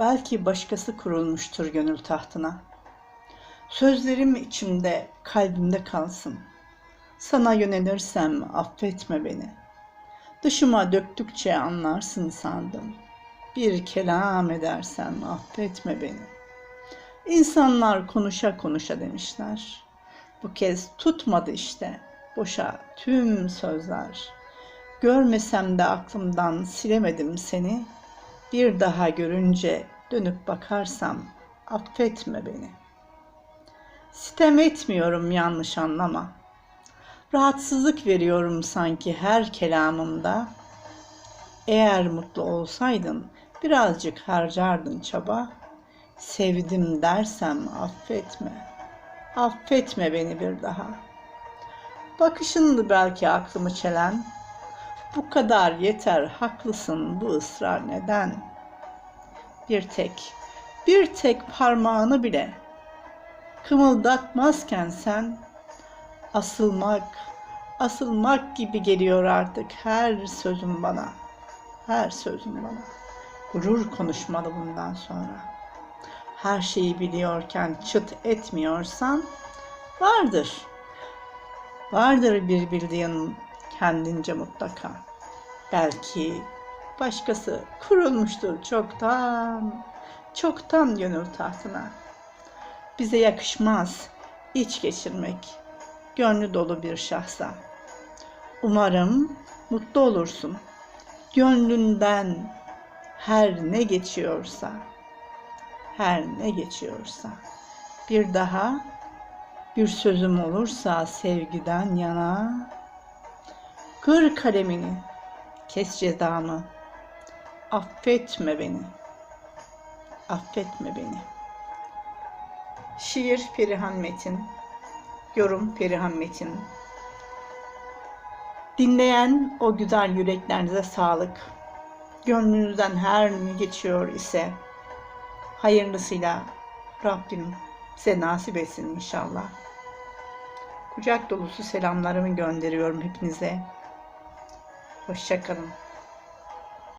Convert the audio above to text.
Belki başkası kurulmuştur gönül tahtına. Sözlerim içimde, kalbimde kalsın. Sana yönelirsem affetme beni. Dışıma döktükçe anlarsın sandım. Bir kelam edersem affetme beni. İnsanlar konuşa konuşa demişler. Bu kez tutmadı işte. Boşa tüm sözler. Görmesem de aklımdan silemedim seni. Bir daha görünce dönüp bakarsam affetme beni. Sitem etmiyorum yanlış anlama. Rahatsızlık veriyorum sanki her kelamımda. Eğer mutlu olsaydın birazcık harcardın çaba. Sevdim dersem affetme. Affetme beni bir daha. Bakışındı belki aklımı çelen. Bu kadar yeter haklısın bu ısrar neden? Bir tek, bir tek parmağını bile kımıldatmazken sen asılmak, asılmak gibi geliyor artık her sözün bana. Her sözün bana. Gurur konuşmalı bundan sonra. Her şeyi biliyorken çıt etmiyorsan vardır. Vardır bir bildiğin kendince mutlaka. Belki başkası kurulmuştur çoktan, çoktan gönül tahtına. Bize yakışmaz iç geçirmek, gönlü dolu bir şahsa. Umarım mutlu olursun. Gönlünden her ne geçiyorsa, her ne geçiyorsa. Bir daha bir sözüm olursa sevgiden yana, kır kalemini, kes cezamı, affetme beni, affetme beni. Şiir Perihan Metin, yorum Perihan Metin. Dinleyen o güzel yüreklerinize sağlık. Gönlünüzden her ne geçiyor ise hayırlısıyla Rabbim size nasip etsin inşallah. Kucak dolusu selamlarımı gönderiyorum hepinize. Hoşçakalın.